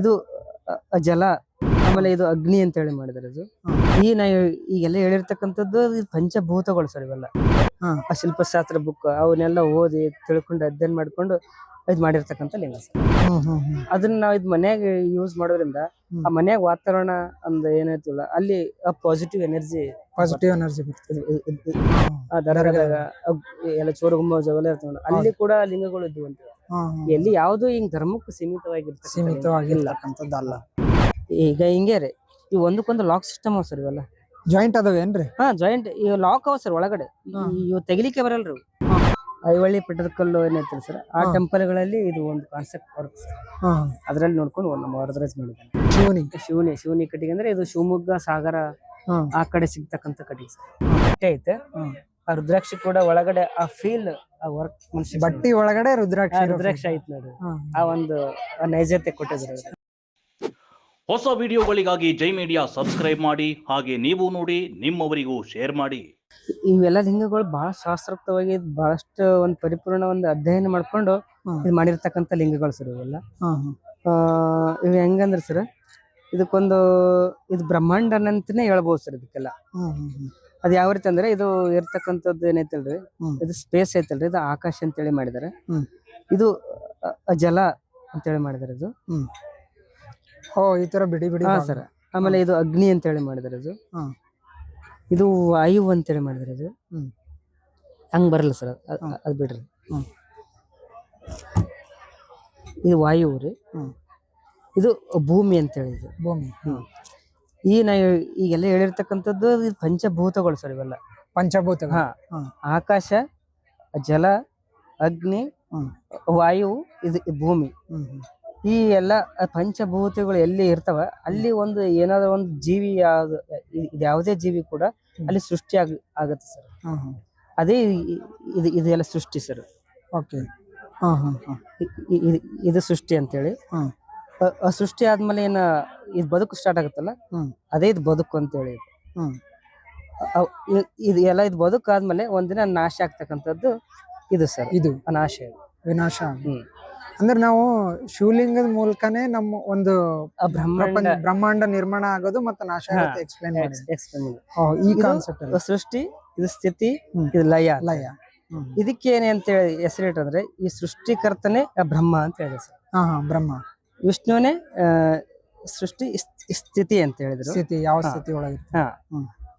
ಇದು ಜಲ ಆಮೇಲೆ ಇದು ಅಗ್ನಿ ಅಂತ ಹೇಳಿ ಮಾಡಿದಾರೆ ಇದು ಈ ನಾ ಈಗೆಲ್ಲ ಹೇಳಿರ್ತಕ್ಕಂಥದ್ದು ಇದು ಪಂಚಭೂತಗಳು ಸರ್ ಇವೆಲ್ಲ. ಆ ಶಿಲ್ಪಶಾಸ್ತ್ರ ಬುಕ್ ಅವನ್ನೆಲ್ಲ ಓದಿ ತಿಳ್ಕೊಂಡು ಅಧ್ಯಯನ ಮಾಡ್ಕೊಂಡು ಇದು ಮಾಡಿರ್ತಕ್ಕಂಥ ಲಿಂಗ ಸರ್. ಅದನ್ನ ನಾವು ಇದು ಮನ್ಯಾಗ ಯೂಸ್ ಮಾಡೋದ್ರಿಂದ. ಆ ಮನ್ಯಾಗ ವಾತಾವರಣ ಅಂದ ಏನಾಯ್ತಲ್ಲ ಅಲ್ಲಿ ಆ ಪಾಸಿಟಿವ್ ಎನರ್ಜಿ ಪಾಸಿಟಿವ್ ಎನರ್ಜಿ ಆ ದರಗದಾಗ ಎಲ್ಲ ಚೋರು ಗುಮ್ಮ ಅವೆಲ್ಲ ಇರ್ತಾವಲ್ಲ ಅಲ್ಲಿ ಕೂಡ ಲಿಂಗಗಳು ಇದ್ವು ಅಂತ. ಎಲ್ಲಿ ಯಾವುದು ಹಿಂಗ್ ಧರ್ಮಕ್ಕೆ ಸೀಮಿತವಾಗಿರ್ತ ಸೀಮಿತವಾಗಿರ್ತಕ್ಕಂಥದ್ದಲ್ಲ. ಈಗ ಹಿಂಗೆ ರೀ ಈ ಒಂದಕ್ಕೊಂದು ಲಾಕ್ ಸಿಸ್ಟಮ್ ಅವ ಸರ್ ಇವೆಲ್ಲ. ಜಾಯಿಂಟ್ ಅದಾವೇನ್ರಿ ಹಾ ಜಾಯಿಂಟ್ ಈ ಲಾಕ್ ಅವ ಸರ್ ಒಳಗಡೆ. ಇವ್ ಇವು ತೆಗಿಲಿಕ್ಕೆ ಬರಲ್ರಿ ಇವು. ಐವಳ್ಳಿ ಪಟ್ಟದಕಲ್ಲು ಏನೈತಿ ಸರ್ ಆ ಟೆಂಪಲ್ಗಳಲ್ಲಿ ಟೆಂಪಲ್ಗಳಲ್ಲಿ ಇದು ಒಂದು ಕಾನ್ಸೆಪ್ಟ್ ವರ್ಕ್ ಹಾ. ಅದ್ರಲ್ಲಿ ನೋಡ್ಕೊಂಡು ಒಂದು ನಮ್ಮ ವರದರಾಜ್ ಮಾಡಿದ್ದಾನೆ ಶಿವನಿ. ಶಿವನಿ ಶಿವನಿ ಕಟ್ಟಿಗೆ ಅಂದ್ರೆ ಇದು ಶಿವಮೊಗ್ಗ ಸಾಗರ ಆ ಕಡೆ ಸಿಗ್ತಕ್ಕಂಥ ಕಟ್ಟಿಗೆ ಸರ್ ಅಷ್ಟೇ ಐತೆ. ಆ ರುದ್ರಾಕ್ಷಿ ಕೂಡ ಒಳಗಡೆ ಆ ಫೀಲ್ ವರ್ಕ್ ಮನುಷ್ಯ ಬಟ್ಟಿ ಒಳಗಡೆ ರುದ್ರಾಕ್ಷ ರುದ್ರಾಕ್ಷ ಐತ್ ನೋಡ್ರಿ ಹ್ಮ್. ಆ ಒಂದು ಆ ನೈಜತೆ ಕೊಟ್ಟಿದ್ರು ಹೊಸ ವಿಡಿಯೋಗಳಿಗಾಗಿ ಜೈ ಮೀಡಿಯಾ ಸಬ್ಸ್ಕ್ರೈಬ್ ಮಾಡಿ ಹಾಗೆ ನೀವು ನೋಡಿ ನಿಮ್ಮವರಿಗೂ ಶೇರ್ ಮಾಡಿ. ಇವೆಲ್ಲ ಲಿಂಗಗಳು ಬಹಳ ಶಾಸ್ತ್ರೋಕ್ತವಾಗಿ ಬಹಳಷ್ಟು ಒಂದು ಪರಿಪೂರ್ಣ ಒಂದು ಅಧ್ಯಯನ ಮಾಡ್ಕೊಂಡು. ಇದು ಮಾಡಿರ್ತಕ್ಕಂಥ ಲಿಂಗಗಳು ಸರ್ ಇವೆಲ್ಲ. ಇವು ಹೆಂಗಂದ್ರೆ ಸರ್ ಇದಕ್ಕೊಂದು ಇದು ಬ್ರಹ್ಮಾಂಡ ಅಂತಾನೆ ಹೇಳ್ಬೋದು ಸರ್ ಇದಕ್ಕೆಲ್ಲ. ಅದು ಯಾವ ರೀತಿ ಅಂದ್ರೆ ಇದು ಇರ್ತಕ್ಕಂಥದ್ದು ಏನೈತಲ್ರಿ. ಇದು ಸ್ಪೇಸ್ ಐತಲ್ರಿ ಇದು ಆಕಾಶ ಅಂತೇಳಿ ಮಾಡಿದಾರೆ. ಇದು ಅ- ಜಲ ಅಂತೇಳಿ ಮಾಡಿದಾರೆ ಇದು ಓ ಈ ತರ ಬಿಡಿ ಬಿಡಿ ಹಾ ಸರ್ ಆಮೇಲೆ ಇದು ಅಗ್ನಿ ಅಂತೇಳಿ ಮಾಡಿದಾರೆ ಇದು ಹ್ಮ್. ಇದು ವಾಯು ಅಂತೇಳಿ ಮಾಡಿದಾರೆ ಇದು ಹ್ಮ್. ಹಂಗ್ ಬರಲ್ಲ ಸರ್ ಅದ್ ಅದು ಬಿಡ್ರಿ ಹ್ಮ್. ಇದು ವಾಯು ರೀ ಹ್ಮ್. ಇದು ಭೂಮಿ ಅಂತೇಳಿ ಇದು ಭೂಮಿ ಹ್ಮ್. ಈ ನಾ ಈಗೆಲ್ಲ ಹೇಳಿರ್ತಕ್ಕಂಥದ್ದು ಇದು ಪಂಚಭೂತಗಳು ಸರ್ ಇವೆಲ್ಲ. ಪಂಚಭೂತ ಹಾ. ಆಕಾಶ ಜಲ ಅಗ್ನಿ. ವಾಯು ಇದು ಭೂಮಿ. ಈ ಎಲ್ಲ ಪಂಚಭೂತಗಳು ಎಲ್ಲಿ ಇರ್ತವ ಅಲ್ಲಿ ಒಂದು ಏನಾದ್ರು ಒಂದು ಜೀವಿ ಯಾವ್ದು ಯಾವುದೇ ಜೀವಿ ಕೂಡ ಅಲ್ಲಿ ಸೃಷ್ಟಿ ಆಗ ಆಗತ್ತೆ ಸರ್. ಅದೇ ಇದು ಇದೆಲ್ಲ ಸೃಷ್ಟಿ ಸರ್. ಓಕೆ. ಹಾ ಹಾ ಹಾ ಇದು ಸೃಷ್ಟಿ ಅಂತೇಳಿ. ಸೃಷ್ಟಿ ಆದ್ಮೇಲೆ ಏನ ಇದು ಬದುಕು ಸ್ಟಾರ್ಟ್ ಆಗುತ್ತಲ್ಲ ಹ್ಮ್. ಅದೇ ಇದು ಬದುಕು ಅಂತೇಳಿ ಇದು. ಹ್ಮ್. ಅವ್- ಇ- ಇದು ಎಲ್ಲ ಇದು ಬದುಕು ಆದ್ಮೇಲೆ ಒಂದಿನ ನಾಶ ಆಗ್ತಕ್ಕಂಥದ್ದು ಇದು ಸರ್ ಇದು ನಾಶ ಇದು. ವಿನಾಶ ಹ್ಮ್. ಅಂದ್ರೆ ನಾವು ಶಿವಲಿಂಗದ ಮೂಲಕನೇ ನಮ್ಮ ಒಂದು ಆ ಬ್ರಹ್ಮಾಂಡ ಪ್ರಪಂಚ ಬ್ರಹ್ಮಾಂಡ ನಿರ್ಮಾಣ ಆಗೋದು ಮತ್ತೆ ನಾಶ ಆಗುತ್ತೆ ಎಕ್ಸ್ಪ್ಲೈನ್ ಮಾಡಿ ಎಕ್ಸ್- explain ಮಾಡಿ. ಈ ಇದು ಕಾನ್ಸೆಪ್ಟ್ ಸೃಷ್ಟಿ ಇದು ಸ್ಥಿತಿ ಹ್ಮ್. ಇದು ಲಯ ಅಂತ. ಲಯ ಇದಕ್ಕೆ ಇದಕ್ಕೇನೆ ಅಂತ ಹೇಳಿ ಹೆಸರಿಟ್ಟಂದ್ರೆ ಈ ಸೃಷ್ಟಿಕರ್ತನೆ ಆ ಬ್ರಹ್ಮ ಅಂತ ಹೇಳಿದೆ ಸರ್ ಹಾ ಹಾ ಬ್ರಹ್ಮ ವಿಷ್ಣುನೇ ಆ, ಸೃಷ್ಟಿ ಸ್ಥಿತಿ ಅಂತ ಹೇಳಿದ್ರು. ಸ್ಥಿತಿ ಯಾವ ಸ್ಥಿತಿ ಒಳಗೆ.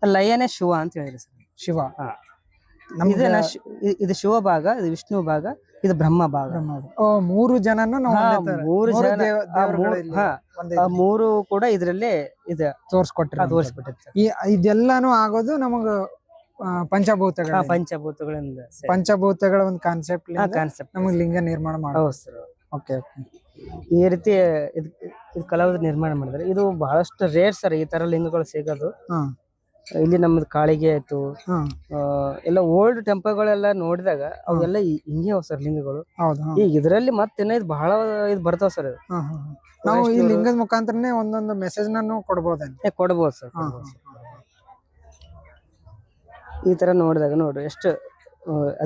ಲಯನೇ ಶಿವ ಅಂತ ಹೇಳಿದ್ರು ಸರ್. ಶಿವ. ಇದನ್ನ ಇದು ಶಿವ ಭಾಗ ಇದು ವಿಷ್ಣು ಭಾಗ ಇದು ಬ್ರಹ್ಮ ಭಾಗ. ಮೂರು ಜನನು ಮೂರು ಜನ ಮೂರು- ಕೂಡ ಇದರಲ್ಲಿ ಇದು ತೋರ್ಸ್ಕೊಟ್ರಿ ತೋರಿಸ್ಬಿಟ್ಟೈತೆ ಸರ್ ಈ ಇದೆಲ್ಲಾನು ಆಗೋದು ನಮಗ ಪಂಚಭೂತಗಳ ಪಂಚಭೂತಗಳಿಂದ. ಪಂಚಭೂತಗಳ ಒಂದು ಕಾನ್ಸೆಪ್ಟ್ ಕಾನ್ಸೆಪ್ಟ್ ನಮಗೆ ಲಿಂಗ ನಿರ್ಮಾಣ ಮಾಡೋ ಸರ್. Okay okay. ಈ ರೀತಿ ಇದು ಇದು ಕಲಾವಿದರು ನಿರ್ಮಾಣ ಮಾಡಿದ್ರೆ ಇದು ಬಹಳಷ್ಟು ರೇರ್ ಸರ್ ಈ ತರ ಲಿಂಗಗಳು ಸಿಗೋದು. ಇಲ್ಲಿ ನಮ್ಮದು ಕಾಳಿಗೆ ಆಯ್ತು. ಆ, ಎಲ್ಲ ಓಲ್ಡ್ ಟೆಂಪಲ್ಗಳೆಲ್ಲ ನೋಡಿದಾಗ ಅವೆಲ್ಲ ಈ- ಹಿಂಗೆ ಅವ ಸರ್ ಲಿಂಗಗಳು. ಹೌದು ಈಗ ಇದರಲ್ಲಿ ಮತ್ತೆ ಇದು ಬಹಳ ಇದು ಬರ್ತಾವ ಸರ್. ನಾವು ಈ ಲಿಂಗದ ಮುಖಾಂತರನೇ ಒಂದೊಂದು ಮೆಸೇಜ್ ನಾನು ಕೊಡ್ಬೋದೇ ಕೊಡ್ಬೋದು ಸರ್ ಕೊಡ್ಬೋದು. ಈ ತರ ನೋಡಿದಾಗ ನೋಡು ಎಷ್ಟು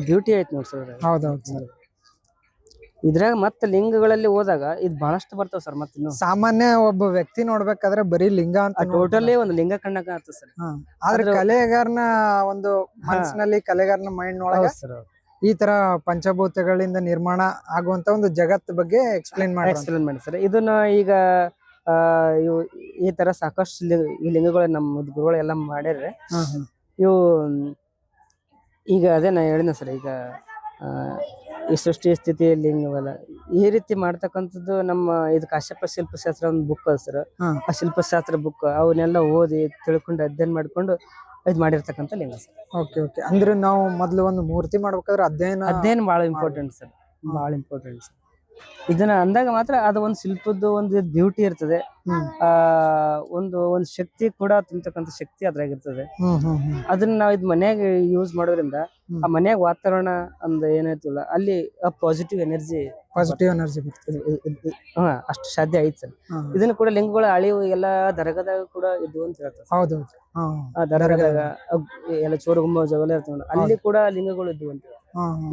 ಬ್ಯೂಟಿ ಆಯ್ತು ನೋಡಿ ಸರ್. ಹೌದೌದು ಸರ್. ಇದ್ರಾಗ ಮತ್ತೆ ಲಿಂಗಗಳಲ್ಲಿ ಹೋದಾಗ ಇದು ಬಹಳಷ್ಟು ಬರ್ತಾವ ಸರ್ ಮತ್ತೆ ಇನ್ನು. ಸಾಮಾನ್ಯ ಒಬ್ಬ ವ್ಯಕ್ತಿ ನೋಡ್ಬೇಕಾದ್ರೆ ಬರೀ ಲಿಂಗ ಅಂತ ಟೋಟಲಿ ಒಂದು ಲಿಂಗ ಕಣ್ಣಾಗ ಆಗ್ತದೆ ಸರ್. ಆದ್ರೆ ಕಲೆಗಾರನ ಒಂದು ಮನಸ್ಸಿನಲ್ಲಿ ಕಲೆಗಾರನ ಮೈಂಡ್ ಒಳಗ ಸರ್ ಈ ತರ ಪಂಚಭೂತಗಳಿಂದ ನಿರ್ಮಾಣ ಆಗುವಂತ ಒಂದು ಜಗತ್ ಬಗ್ಗೆ ಎಕ್ಸ್ಪ್ಲೈನ್ ಮಾಡಿ ಎಕ್ಸ್ಪ್ಲೈನ್ ಮಾಡಿ ಸರ್. ಇದನ್ನ ಈಗ ಆ, ಇವು ಈ ತರ ಸಾಕಷ್ಟು ಈ ಲಿಂಗಗಳು ನಮ್ಮ ಗುರುಗಳು ಎಲ್ಲ ಮಾಡ್ಯಾರ ಇವು ಈಗ ಅದೇ ನಾ ಹೇಳಿದ ಸರ್ ಈಗ ಈ ಸೃಷ್ಟಿ ಸ್ಥಿತಿ ಹಿಂಗವಲ್ಲ ಈ ರೀತಿ ಮಾಡ್ತಕ್ಕಂಥದ್ದು ನಮ್ಮ ಇದು ಕಾಶ್ಯಪ ಶಿಲ್ಪಶಾಸ್ತ್ರ ಒಂದು ಬುಕ್ ಸರ್. ಆ ಶಿಲ್ಪಶಾಸ್ತ್ರ ಬುಕ್ ಅವನ್ನೆಲ್ಲ ಓದಿ ತಿಳ್ಕೊಂಡು ಅಧ್ಯಯನ ಮಾಡ್ಕೊಂಡು ಇದು ಮಾಡಿರ್ತಕ್ಕಂಥ ಲಿಂಗ ಸರ್ ಓಕೆ ಓಕೆ ಅಂದ್ರೆ ನಾವು ಮೊದಲು ಒಂದು ಮೂರ್ತಿ ಮಾಡ್ಬೇಕಾದ್ರೆ ಅಧ್ಯಯನ ಅಧ್ಯಯನ ಬಹಳ ಇಂಪಾರ್ಟೆಂಟ್ ಸರ್ ಬಹಳ ಇಂಪಾರ್ಟೆಂಟ್ ಸರ್ ಇದನ್ನ ಅಂದಾಗ ಮಾತ್ರ ಅದು ಒಂದು ಶಿಲ್ಪದ್ದು ಒಂದು ಬ್ಯೂಟಿ ಇರ್ತದೆ. ಆ ಒಂದು ಒಂದು ಶಕ್ತಿ ಕೂಡ ತುಂಬತಕ್ಕಂತ ಶಕ್ತಿ ಅದ್ರಾಗ ಇರ್ತದೆ ಹ್ಮ್ ಹ್ಮ್ ಹ್ಮ್. ಅದನ್ನ ನಾವ್ ಇದ್ ಮನ್ಯಾಗ ಯೂಸ್ ಮಾಡೋದ್ರಿಂದ ಆ ಮನ್ಯಾಗ ವಾತಾವರಣ ಅಂದ ಏನಾಯ್ತಲ್ಲ ಅಲ್ಲಿ ಆ ಪಾಸಿಟಿವ್ ಎನರ್ಜಿ ಪಾಸಿಟಿವ್ ಎನರ್ಜಿ ಹಾ ಅಷ್ಟು ಸಾಧ್ಯ ಐತ್ ಸರ್. ಇದನ್ನ ಕೂಡ ಲಿಂಗಗಳ ಅಳಿವು ಎಲ್ಲ ದರಗದಾಗ ಕೂಡ ಇದ್ವು ಅಂತ ಹೇಳ್ತಾರೆ ದರಗದಾಗ ಅಗ್- ಎಲ್ಲ ಚೋರ ಗುಂಬ ಇರ್ತಾವಲ್ಲ ಅಲ್ಲಿ ಕೂಡ ಲಿಂಗಗಳು ಇದ್ವು ಅಂತ ಹೇಳ್ತಾರೆ.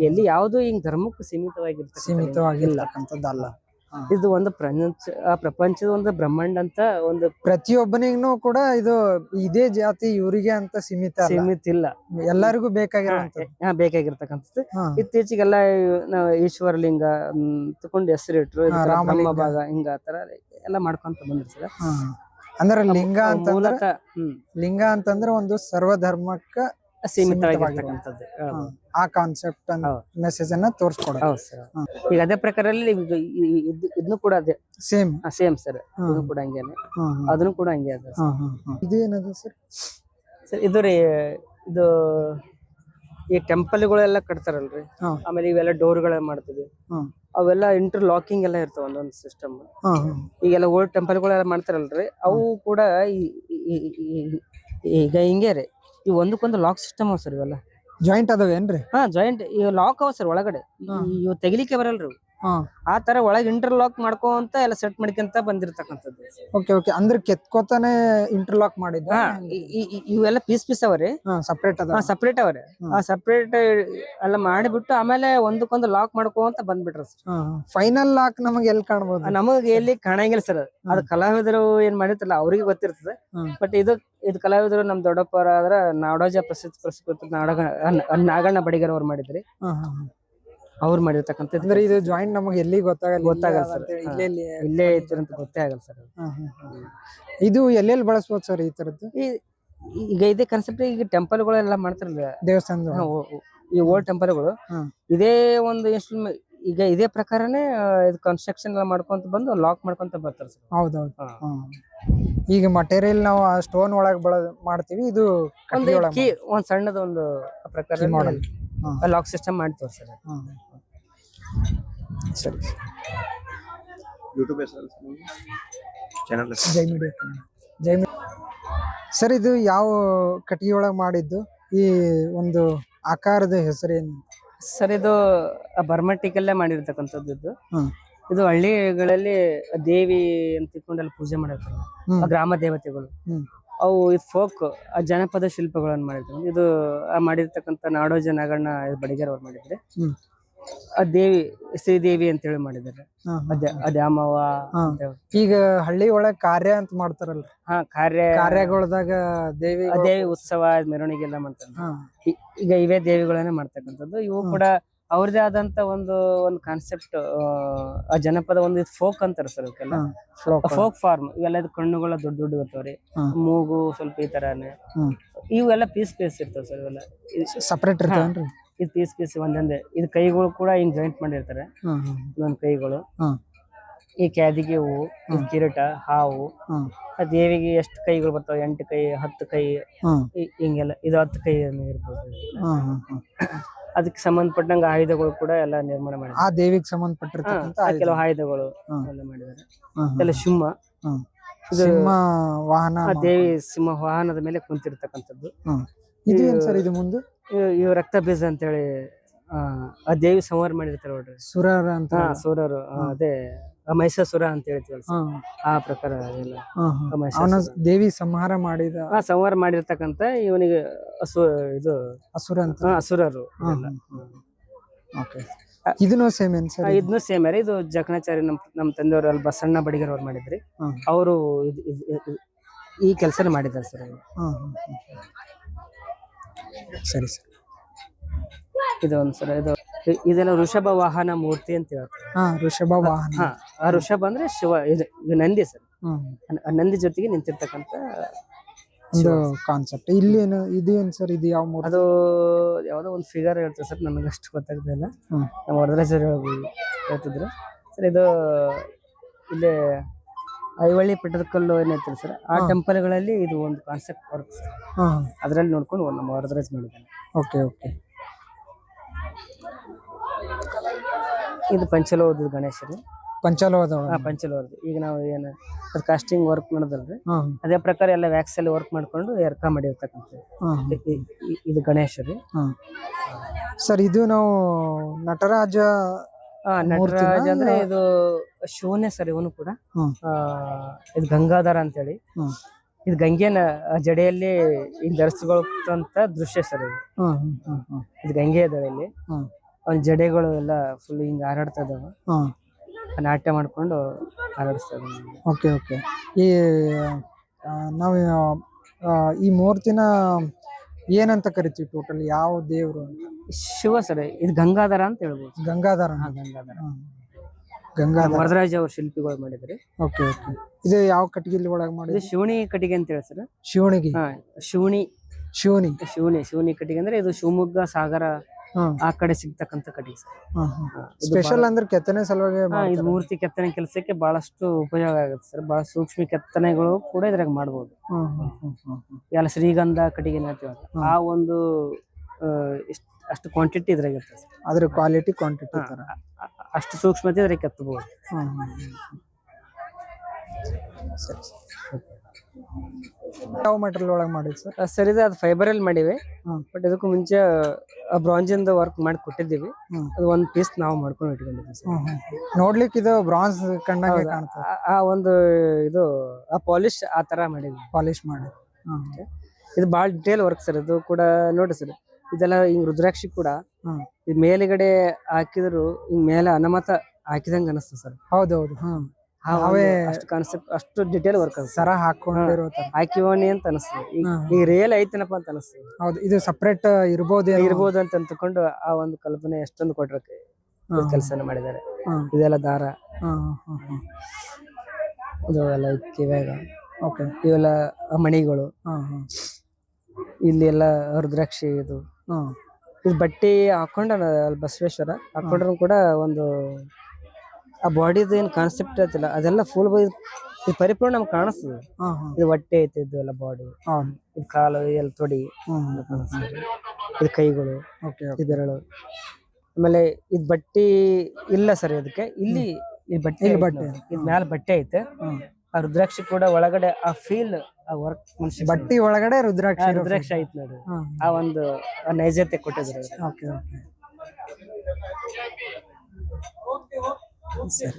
ಎಲ್ಲಿ ಯಾವುದು ಹಿಂಗ್ ಧರ್ಮಕ್ಕೆ ಸೀಮಿತವಾಗಿರ್ತದೆ ಸೀಮಿತವಾಗಿರ್ತಕ್ಕಂಥದ್ದಲ್ಲ. ಇದು ಒಂದು ಪ್ರಪಂಚ ಆ ಪ್ರಪಂಚದ ಒಂದು ಬ್ರಹ್ಮಾಂಡ ಅಂತ ಒಂದು ಪ್ರತಿಯೊಬ್ಬನಿಗೂ ಕೂಡ ಇದು ಇದೇ ಜಾತಿ ಇವರಿಗೆ ಅಂತ ಸೀಮಿತ ಸೀಮಿತ ಇಲ್ಲ. ಎಲ್ಲರಿಗೂ ಬೇಕಾಗಿರೋ ಹಾ, ಬೇಕಾಗಿರ್ತಕ್ಕಂಥದ್ದು. ಇತ್ತೀಚೆಗೆಲ್ಲ ನಾವು ಈಶ್ವರಲಿಂಗ ತಕೊಂಡು ಹೆಸರಿಟ್ರು ಹಾ, ಇದಕ್ಕೆ ಭಾಗ ಹಿಂಗ ಆತರ ಎಲ್ಲ ಮಾಡ್ಕೊಂತ ಬಂದಿರ್ತದ. ಅಂದ್ರೆ ಲಿಂಗ ಅಂತ ಲಿಂಗ ಅಂತಂದ್ರೆ ಒಂದು ಸರ್ವ ಧರ್ಮಕ್ಕ ಸೀಮಿತವಾಗಿರ್ತಕ್ಕಂಥದ್ದು ಆ ಕಾನ್ಸೆಪ್ಟ್. ಮೆಸೇಜ್ ಅನ್ನ ತೋರಿಸ್ಕೊಡ ಹೌದು ಸರ್. ಈಗ ಅದೇ ಪ್ರಕಾರದಲ್ಲಿ ಇದನ್ನು ಕೂಡ ಅದೇ. ಸೇಮ್ ಸೇಮ್ ಸರ್ ಇದು ಕೂಡ ಹಂಗೇನೆ. ಅದನ್ನು ಕೂಡ ಹಂಗೆ ಅದ ಇದು ಏನದ ಸರ್ ಸರ್ ಇದು ರೀ ಇದು ಈ ಟೆಂಪಲ್ಗಳೆಲ್ಲ ಕಟ್ತಾರಲ್ರಿ. ಆಮೇಲೆ ಇವೆಲ್ಲ ಡೋರ್ಗಳೆಲ್ಲ ಮಾಡ್ತೀವಿ. ಅವೆಲ್ಲ ಇಂಟರ್ ಲಾಕಿಂಗ್ ಎಲ್ಲ ಇರ್ತಾವ ಒಂದೊಂದು ಸಿಸ್ಟಮ್. ಈಗೆಲ್ಲ ಓಲ್ಡ್ ಟೆಂಪಲ್ಗಳೆಲ್ಲ ಮಾಡ್ತಾರಲ್ರಿ. ಅವು ಕೂಡ ಈಗ ಹಿಂಗೆ ರೀ. ಈ ಒಂದಕ್ಕೊಂದು ಲಾಕ್ ಸಿಸ್ಟಮ್ ಅವ ಸರ್ ಇವೆಲ್ಲ. ಜಾಯಿಂಟ್ ಅದಾವೇನ್ರಿ? ಹಾ ಜಾಯಿಂಟ್ ಇವ್ ಲಾಕ್ ಅವ ಸರ್ ಒಳಗಡೆ. ಇವ ತೆಗಿಲಿಕ್ಕೆ ಬರಲ್ರಿ ಇವು. ಆ ತರ ಒಳಗ್ ಇಂಟರ್ಲಾಕ್ ಮಾಡ್ಕೊಂತ ಎಲ್ಲ ಸೆಟ್ ಮಾಡ್ಕೊಂತ ಬಂದಿರ್ತಕ್ಕಂಥದ್ದು. ಓಕೆ ಓಕೆ ಅಂದ್ರೆ ಕೆತ್ಕೋತಾನೆ ಇಂಟರ್ಲಾಕ್ ಈ- ಇವೆಲ್ಲ ಪೀಸ್ ಪೀಸ್ ಅವ್ರಿ. ಸಪ್ರೇಟ್ ಅದ ಸಪ್ರೇಟ್ ಅವ್ರಿ. ಆ ಸಪ್ರೇಟ್ ಎಲ್ಲ ಮಾಡಿಬಿಟ್ಟು ಆಮೇಲೆ ಒಂದಕ್ಕೊಂದು ಲಾಕ್ ಮಾಡ್ಕೊಂತ ಬಂದ್ಬಿಟ್ರ ಫೈನಲ್ ಲಾಕ್ ನಮಗೆ ಎಲ್ಲಿ ಕಾಣಬಹುದು ನಮಗ್ ಎಲ್ಲಿ ಕಾಣಂಗಿಲ್ಲ ಸರ್ ಅದು. ಕಲಾವಿದರು ಏನ್ ಮಾಡಿರ್ತಲ್ಲ ಅವ್ರಿಗೆ ಗೊತ್ತಿರ್ತದೆ. ಬಟ್ ಇದು ಇದು ಕಲಾವಿದರು ನಮ್ ದೊಡ್ಡಪ್ಪರ ಆದ್ರ ನಾಡೋಜ ಪ್ರಸಿದ್ಧ ಪ್ರಸಿದ್ಧ ನಾಡಗ ನಾಗಣ್ಣ ಬಡಿಗರ್ ಅವ್ರು ಮಾಡಿದ್ರಿ. ಅವ್ರು ಮಾಡಿರ್ತಕ್ಕಂಥ ಅಂದ್ರೆ ಇದು ಜಾಯಿಂಟ್ ನಮಗೆ ಎಲ್ಲಿ ಗೊತ್ತಾಗಲ್ಲ ಗೊತ್ತಾಗಲ್ಲ ಸರ್. ಇಲ್ಲೇ ಐತಿ ಅಂತ ಗೊತ್ತೇ ಆಗಲ್ಲ ಸರ್. ಇದು ಎಲ್ಲೆಲ್ಲಿ ಬಳಸ್ಬೋದು ಸರ್ ಈ ತರದ್ದು ಈಗ ಇದೇ ಕಾನ್ಸೆಪ್ಟ್ ಈಗ ಟೆಂಪಲ್ಗಳೆಲ್ಲ ಮಾಡ್ತಾರಲ್ಲ ದೇವಸ್ಥಾನ ಈ ಓಲ್ಡ್ ಟೆಂಪಲ್ಗಳು ಗಳು ಇದೇ ಒಂದು ಇನ್ಸ್ಟ್ರೂಮೆಂಟ್ ಈಗ ಇದೇ ಪ್ರಕಾರನೇ ಇದು ಕನ್ಸ್ಟ್ರಕ್ಷನ್ ಎಲ್ಲ ಮಾಡ್ಕೊಂತ ಬಂದು ಲಾಕ್ ಮಾಡ್ಕೊಂತ ಬರ್ತಾರೆ ಸರ್. ಹೌದೌದು. ಈಗ ಮಟೀರಿಯಲ್ ನಾವು ಸ್ಟೋನ್ ಒಳಗ್ ಬಳ ಮಾಡ್ತೀವಿ ಇದು ಒಂದು ಸಣ್ಣದ ಒಂದು ಪ್ರಕಾರ. ಲಾಕ್ ಸಿಸ್ಟಮ್ ಮಾಡ್ತೀವಿ ಸರ್. ಸರಿ YouTube channel Jai media Jai media sir ಇದು ಯಾವ ಕಟ್ಟಿಗೆ ಒಳಗ್ ಮಾಡಿದ್ದು? ಈ ಒಂದು ಆಕಾರದ ಹೆಸರೇನು ಸರ್ ಇದು ಬರ್ಮಟಿಕಲ್ಲೇ ಮಾಡಿರ್ತಕ್ಕಂಥದ್ದು ಇದು. ಇದು ಹಳ್ಳಿಗಳಲ್ಲಿ ದೇವಿ ಅಂತ ತಿಳ್ಕೊಂಡೆಲ್ಲ ಪೂಜೆ ಮಾಡಿರ್ತಾರೆ. ಗ್ರಾಮ ದೇವತೆಗಳು. ಅವು ಇದು ಫೋಕ್ ಆ ಜನಪದ ಶಿಲ್ಪಗಳನ್ನು ಮಾಡಿರ್ತಾರೆ. ಇದು ಮಾಡಿರ್ತಕ್ಕಂಥ ನಾಡೋಜ ನಾಗಣ್ಣ ಬಡಿಗರ್ ಅವ್ರು ಮಾಡಿದ್ರೆ. ಆ ದೇವಿ ಶ್ರೀದೇವಿ ಅಂತೇಳಿ ಮಾಡಿದ್ದಾರೆ. ಅದೇ ಅದೇ. ಅಂತೇಳಿ. ಈಗ ಹಳ್ಳಿ ಒಳಗ ಕಾರ್ಯ ಅಂತ ಮಾಡ್ತಾರಲ್ರಿ? ಹಾ ಕಾರ್ಯ ಕಾರ್ಯಗಳದಾಗ ದೇವಿ ಆ ದೇವಿ ಉತ್ಸವ ಮೆರವಣಿಗೆ ಎಲ್ಲ ಮಾಡ್ತಾರೆ. ಹಾ. ಈ- ಈಗ ಇವೇ ದೇವಿಗಳನ್ನೇ ಮಾಡ್ತಕ್ಕಂಥದ್ದು. ಇವು ಕೂಡ ಅವ್ರದೇ ಆದಂತ ಒಂದು ಒಂದು ಕಾನ್ಸೆಪ್ಟ್ ಆ ಜನಪದ ಒಂದು ಫೋಕ್ ಅಂತಾರೆ ಸರ್ ಅವಕ್ಕೆಲ್ಲ ಹಾ. ಫೋಕ್ ಫಾರ್ಮ್ ಇವೆಲ್ಲ ಇದು ಕಣ್ಣುಗಳ ದೊಡ್ಡ ದೊಡ್ಡ ಇರ್ತಾವ್ರಿ. ಹಾ. ಮೂಗು ಸ್ವಲ್ಪ ಈ ತರಾನೇ. ಹ್ಮ್. ಇವೆಲ್ಲ ಪೀಸ್ ಪೀಸ್ ಇರ್ತಾವ ಸರ್ ಇವೆಲ್ಲ. ಸಪ್ರೇಟ್ ಇರ್ತಾವೇನ್ರಿ? ಇದು ಪೀಸ್ ಪೀಸ್ ಒಂದೊಂದೇ ಇದು ಕೈಗಳು ಕೂಡ ಹಿಂಗ್ ಜಾಯಿಂಟ್ ಮಾಡಿರ್ತಾರೆ ಒಂದೊಂದ್ ಕೈಗಳು. ಈ ಕ್ಯಾದಿಗೆ ಹೂವು ಇದು ಕಿರೀಟ ಹಾವು. ಆ ದೇವಿಗೆ ಎಷ್ಟು ಕೈಗಳು ಬರ್ತಾವ ಎಂಟು ಕೈ ಹತ್ತು ಕೈ ಹಿ- ಹಿಂಗೆಲ್ಲ ಇದು ಹತ್ತು ಕೈ ಇರ್ಬೋದು. ಅದಕ್ಕೆ ಸಂಬಂಧಪಟ್ಟಂಗ ಆಯುಧಗಳು ಕೂಡ ಎಲ್ಲ ನಿರ್ಮಾಣ ಆ ಮಾಡಿದ್ದಾರೆ ದೇವಿಗೆ ಹಾ, ಸಂಬಂಧಪಟ್ಟಿರ್ತಕ್ಕಂಥ ಆ. ಕೆಲವು ಆಯುಧಗಳು ಹ್ಮ್. ಎಲ್ಲ ಮಾಡಿದ್ದಾರೆ. ಎಲ್ಲ ಸಿಂಹ ಹ್ಮ್. ಇದು ಸಿಂಹ ವಾಹನ ಆ ದೇವಿ ಸಿಂಹ ವಾಹನದ ಮೇಲೆ ಕುಂತಿರ್ತಕ್ಕಂಥದ್ದು ಹ್ಮ್. ಇದು ಏನ್ ಇದು- ಸರ್ ಇದು ಮುಂದೆ ಇವ್- ರಕ್ತ ಬೀಜ ಅಂತೇಳಿ ಆ, ಆ ದೇವಿ ಸಂಹಾರ ಮಾಡಿರ್ತಾರೆ ನೋಡ್ರಿ. ಸುರರ ಅಂತ ಹಾ ಸುರರು. ಆ, ಅದೇ ಆ ಮಹಿಷಾಸುರ ಅಂತ ಹೇಳ್ತೀವಲ್ಲ sir. ಆ ಪ್ರಕಾರ ಅದೆಲ್ಲ. ಹ್ಮ್ ಹ್ಮ್. ಆ ಮಹಿಷಾಸುರ. ಅವನ ದೇವಿ ಸಂಹಾರ ಮಾಡಿದ ಆ ಸಂಹಾರ ಮಾಡಿರ್ತಕ್ಕಂತ ಇವನಿಗೆ ಅಸು ಇದು ಅಸುರ ಅಂತ. ಆ, ಅಸುರರು. ಓಕೆ ಇದನ್ನು ಸೇಮ್ ಏನ್ ಆ, ಸರ್ ಇದ್ನು ಸೇಮ್ ಇದು ಜಕಣಾಚಾರ್ಯ ನಮ್ ನಮ್ಮ ತಂದೆಯವರು ಅಲ್ಲಿ ಬಸಣ್ಣ ಬಡಿಗರ್ ಅವ್ರು ಮಾಡಿದ್ರಿ. ಅವರು ಈ ಕೆಲಸನ ಮಾಡಿದ್ದಾರೆ ಸರ್. ಸರಿ ಸರ್. ಇದು ಒಂದ್ಸಲ ಇದು ಇದೆಲ್ಲ ಋಷಭ ವಾಹನ ಮೂರ್ತಿ ಅಂತ ಹೇಳ್ತಾರೆ. ಹಾ ಋಷಭ ವಾಹನ. ಹಾ ಆ ಋಷಭ ಅಂದ್ರೆ ಶಿವ ಇದು ಇದು ನಂದಿ ಸರ್. ಹ್ಮ್. ಆ ನಂದಿ ಜೊತೆಗೆ ನಿಂತಿರ್ತಕ್ಕಂತ ಒಂದು ಕಾನ್ಸೆಪ್ಟ್ ಇಲ್ಲಿ ಏನು ಇದು ಏನ್ ಸರ್ ಇದು ಯಾವ ಮೂರ್ತಿ? ಅದು ಯಾವ್ದೋ ಒಂದು ಫಿಗರ್ ಹೇಳ್ತಾರೆ ಸರ್ ನನಗೆ ಅಷ್ಟು ಗೊತ್ತಾಗ್ತಾ ಇಲ್ಲ. ಹ್ಮ್. ನಮ್ಮ ವರದರಾಜ್ ಹೇಳ್ತಿದ್ರು. ಸರ್ ಇದು ಇಲ್ಲಿ ಐವಳ್ಳಿ ಪಟ್ಟದಕಲ್ಲು ಏನೈತಿ ಸರ್ ಆ ಹಾ. ಟೆಂಪಲ್ಗಳಲ್ಲಿ ಇದು ಒಂದು ಕಾನ್ಸೆಪ್ಟ್ ವರ್ಕ್ ಸರ್ ಹಾ. ಅದರಲ್ಲಿ ನೋಡ್ಕೊಂಡು ಒಂದು ನಮ್ಮ ವರದರಾಜ್ ಮಾಡಿದ್ದಾನೆ. Okay okay. ಇದು ಪಂಚಲೋಹದ ಗಣೇಶ ರೀ. ಪಂಚಾಲೋಹದ ಪಂಚಲೋಹದ ಈಗ ನಾವು ಏನು ಅದು ಕಾಸ್ಟಿಂಗ್ ವರ್ಕ್ ಮಾಡೋದಲ್ರಿ ಅದೇ ಪ್ರಕಾರ ಎಲ್ಲ ವ್ಯಾಕ್ಸ್ ಅಲ್ಲಿ ವರ್ಕ್ ಮಾಡ್ಕೊಂಡು ಎರ್ಕ ಮಾಡಿರ್ತಕ್ಕಂಥದ್ದು. ಇ- ಇ- ಇ- ಇದು ಗಣೇಶ ರೀ. ಸರ್ ಇದು ನಾವು ನಟರಾಜ ಆ, ಮೂರ್ತಿನಾ? ಅಂದ್ರೆ ಇದು ಶಿವನೇ ಸರ್ ಇವನು ಕೂಡ. ಹ್ಮ್. ಆ, ಇದು ಗಂಗಾಧರ ಅಂತೇಳಿ. ಹ್ಮ್. ಇದು ಗಂಗೆನ ಜಡೆಯಲ್ಲಿ ಹಿಂಗ್ ಧರಿಸ್ಕೊಳ್ತಂತ ದೃಶ್ಯ ಸರ್ ಇದು. ಇದು ಗಂಗೆ ಇದಾವೆ ಇಲ್ಲಿ. ಅವ್ನ ಜಡೆಗಳು ಎಲ್ಲ ಫುಲ್ ಹಿಂಗ್ ಹಾರಾಡ್ತಾ ಇದಾವ. ನಾಟ್ಯ ಮಾಡ್ಕೊಂಡು ಹಾರಾಡಿಸ್ತಾರೆ ಓಕೆ ಓಕೆ. ಈ ಆ, ನಾವು ಆ, ಈ ಮೂರ್ತಿನ ಏನಂತ ಕರಿತೀವಿ ಟೋಟಲ್ ಯಾವ ದೇವರು ಅಂತ? ಶಿವ ಸರ್ ಇದು ಗಂಗಾಧರ ಅಂತ ಹೇಳ್ಬೋದು. ಗಂಗಾಧರ ಗಂಗಾಧರ. ಹ್ಮ್. ಗಂಗಾಧರ ವರದರಾಜ್ ಅವ್ರ ಶಿಲ್ಪಿಗಳು ಮಾಡಿದ್ರಿ ಓಕೆ ಓಕೆ. ಇದು ಯಾವ ಕಟ್ಟಿಗೆಲಿ ಒಳಗೆ ಇದು ಶಿವಣಿ ಕಟ್ಟಿಗೆ ಅಂತ ಹೇಳಿ ಸರ್. ಶಿವಣಿಗೆ? ಹಾ ಶಿವಣಿ. ಶಿವನಿ ಶಿವನಿ ಶಿವನಿ ಕಟ್ಟಿಗೆ ಅಂದ್ರೆ ಇದು ಶಿವಮೊಗ್ಗ ಸಾಗರ ಹ್ಮ್ ಆ ಕಡೆ ಸಿಗ್ತಕ್ಕಂತ ಕಟ್ಟಿಗೆ ಸರ್. ಇದು ಸ್ಪೆಷಲ್ ಅಂದ್ರೆ ಕೆತ್ತನೆ ಸಲುವಾಗಿ ಹಾ, ಇದು ಮಾಡ್ತಾರೆ. ಮೂರ್ತಿ ಕೆತ್ತನೆ ಕೆಲಸಕ್ಕೆ ಬಹಳಷ್ಟು ಉಪಯೋಗ ಆಗುತ್ತೆ ಸರ್. ಬಹಳ ಸೂಕ್ಷ್ಮ ಕೆತ್ತನೆಗಳು ಕೂಡ ಇದ್ರಾಗ ಮಾಡ್ಬೋದು. ಹ್ಮ್ ಹ್ಮ್ ಹ್ಮ್ ಹ್ಮ್ ಹ್ಮ್. ಎಲ್ಲ ಶ್ರೀಗಂಧ ಕಟ್ಟಿಗೆ. ಆ ಒಂದು ಆ, ಇಷ್ಟ್- ಅಷ್ಟು ಕ್ವಾಂಟಿಟಿ ಇದ್ರಾಗ ಇರ್ತದೆ sir. ಅದ್ರ ಕ್ವಾಲಿಟಿ ಕ್ವಾಂಟಿಟಿ ತರ. ಅಷ್ಟು ಸೂಕ್ಷ್ಮತೆ ಇದ್ರೆ ಕತ್ತಬಹುದು. ಯಾವ ಮೆಟೀರಿಯಲ್ ಒಳಗೆ ಮಾಡಿದ್ವಿ ಸರ್? ಸರ್ ಇದು ಅದು ಫೈಬರ್ ಅಲ್ಲಿ ಮಾಡಿವಿ ಬಟ್ ಇದಕ್ಕೂ ಮುಂಚೆ ಬ್ರಾಂಜಿಂದ ವರ್ಕ್ ಮಾಡಿ ಕೊಟ್ಟಿದ್ದೀವಿ. ಅದು ಒಂದು ಪೀಸ್ ನಾವು ಮಾಡ್ಕೊಂಡು ಇಟ್ಕೊಂಡಿದ್ದೀವಿ ಸರ್. ನೋಡ್ಲಿಕ್ಕೆ ಇದು ಬ್ರಾಂಜ್ ಕಂಡ? ಕಾಣ್ತದೆ. ಆ- ಒಂದು ಇದು ಆ ಪಾಲಿಶ್ ಆ ತರ ಮಾಡಿದ್ವಿ ಪಾಲಿಶ್ ಮಾಡಿ. ಇದು ಭಾಳ ಡಿಟೇಲ್ ವರ್ಕ್ ಸರ್ ಇದು ಕೂಡ ನೋಡಿ ಸರ್ ಇದೆಲ್ಲ ಹಿಂಗ್ ರುದ್ರಾಕ್ಷಿ ಕೂಡ ಈ ಮೇಲ್ಗಡೆ ಹಾಕಿದ್ರು ಹಿಂಗ್ ಮೇಲೆ ಅನಮತ ಹಾಕಿದಂಗ ಅನಿಸ್ತದೆ ಸರ್. ಹೌದೌದು ಹ್ಮ್ ಅವೇ ಅಷ್ಟು ಕಾನ್ಸೆಪ್ಟ್ ಅಷ್ಟು ಡಿಟೇಲ್ ವರ್ಕ್ ಅದು ಸರ. ಹಾಕೊಂಡಿರೋ ತರ ಹಾಕಿವನಿ ಅಂತ ಅನಿಸ್ತದೆ ಈಗ ರಿಯಲ್ ಐತನಪ್ಪ ಅಂತ ಅನಿಸ್ತದೆ ಹೌದು ಇದು ಸಪ್ರೇಟ್ ಇರ್ಬೋದು ಇರ್ಬೋದು ಅಂತ ಅಂದ್ಕೊಂಡು ಆ ಒಂದು ಕಲ್ಪನೆ ಎಷ್ಟೊಂದು ಕೊಟ್ರಕ್ಕೆ ಕೆಲಸ ಕೆಲಸನ ಮಾಡಿದ್ದಾರೆ. ಇದೆಲ್ಲ ದಾರ. ಹ್ಮ್ ಹ್ಮ್ ಹ್ಮ್ ಇದು ಎಲ್ಲ ಕಿವ್ಯಾಗ ಓಕೆ. ಇವೆಲ್ಲ ಮಣಿಗಳು. ಇಲ್ಲಿ ಎಲ್ಲ ರುದ್ರಾಕ್ಷಿ ಇದು. ಇದು ಬಟ್ಟೆ ಹಾಕೊಂಡ ಅಲ್ಲಿ ಬಸವೇಶ್ವರ? ಹಾಕೊಂಡ್ರು ಕೂಡ ಒಂದು ಆ ಬಾಡಿದು ಏನ್ ಕಾನ್ಸೆಪ್ಟ್ ಐತಿಲ್ಲ ಅದೆಲ್ಲ ಫುಲ್ ಬೈ ಪರಿಪೂರ್ಣ ನಮ್ಗೆ ಕಾಣಿಸ್ತದೆ. ಇದು ಹೊಟ್ಟೆ ಐತಿ ಇದು ಎಲ್ಲ ಬಾಡಿ ಇದು ಕಾಲು ಎಲ್ಲ ತೊಡಿ. ಹ್ಮ್ ಎಲ್ಲ ಕಾಣಿಸ್ತದೆ ಇದು ಕೈಗಳು ಓಕೆ ಇದು ಬೆರಳು ಆಮೇಲೆ ಇದು ಬಟ್ಟಿ ಇಲ್ಲ ಸರ್ ಅದಕ್ಕೆ ಇಲ್ಲಿ ಈ ಬಟ್ಟೆ ಬಟ್ಟೆ. ಇದ್ ಮ್ಯಾಲ ಬಟ್ಟೆ ಐತೆ. ಆ ರುದ್ರಾಕ್ಷಿ ಕೂಡ ಒಳಗಡೆ ಆ ಫೀಲ್ ಆ ವರ್ಕ್ ಮನುಷ್ಯ ಬಟ್ಟಿ ಒಳಗಡೆ ರುದ್ರಾಕ್ಷಿ ರುದ್ರಾಕ್ಷಿ ಐತ್ ನೋಡಿ. ಆ ಒಂದು ಆ ನೈಜತೆ ಕೊಟ್ಟಿದ್ರು. ಅವ್ರು. Okay okay. ಸರಿ.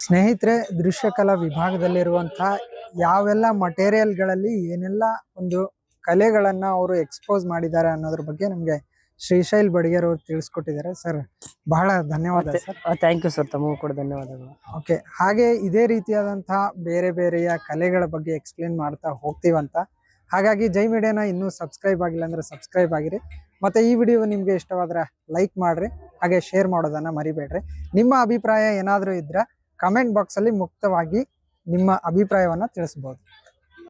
ಸ್ನೇಹಿತರೆ ದೃಶ್ಯಕಲಾ ವಿಭಾಗದಲ್ಲಿರುವಂತಹ ಯಾವೆಲ್ಲ ಮಟೀರಿಯಲ್ಗಳಲ್ಲಿ ಏನೆಲ್ಲ ಒಂದು ಕಲೆಗಳನ್ನ ಅವರು ಎಕ್ಸ್ಪೋಸ್ ಮಾಡಿದ್ದಾರೆ ಅನ್ನೋದ್ರ ಬಗ್ಗೆ ನಮ್ಗೆ ಶ್ರೀಶೈಲ್ ಬಡಿಗೇರ್ ಅವರು ತಿಳಿಸ್ಕೊಟ್ಟಿದ್ದಾರೆ. ಸರ್ ಬಹಳ ಧನ್ಯವಾದ ಸರ್. ಥ್ಯಾಂಕ್ ಯು ಸರ್ ತಮಗೂ ಕೂಡ ಧನ್ಯವಾದಗಳು. ಓಕೆ ಹಾಗೆ ಇದೇ ರೀತಿಯಾದಂತಹ ಬೇರೆ ಬೇರೆಯ ಕಲೆಗಳ ಬಗ್ಗೆ ಎಕ್ಸ್ಪ್ಲೇನ್ ಮಾಡ್ತಾ ಹೋಗ್ತೀವಂತ. ಹಾಗಾಗಿ ಜೈ ಮೀಡಿಯಾನ ಇನ್ನೂ ಸಬ್ಸ್ಕ್ರೈಬ್ ಆಗಿಲ್ಲ ಅಂದ್ರೆ ಸಬ್ಸ್ಕ್ರೈಬ್ ಆಗಿರಿ. ಮತ್ತೆ ಈ ವಿಡಿಯೋ ನಿಮಗೆ ಇಷ್ಟವಾದ್ರೆ ಲೈಕ್ ಮಾಡ್ರಿ. ಹಾಗೆ ಶೇರ್ ಮಾಡೋದನ್ನ ಮರಿಬೇಡ್ರಿ. ನಿಮ್ಮ ಅಭಿಪ್ರಾಯ ಏನಾದರೂ ಇದ್ರೆ ಕಮೆಂಟ್ ಬಾಕ್ಸಲ್ಲಿ ಮುಕ್ತವಾಗಿ ನಿಮ್ಮ ಅಭಿಪ್ರಾಯವನ್ನು ತಿಳಿಸಬಹುದು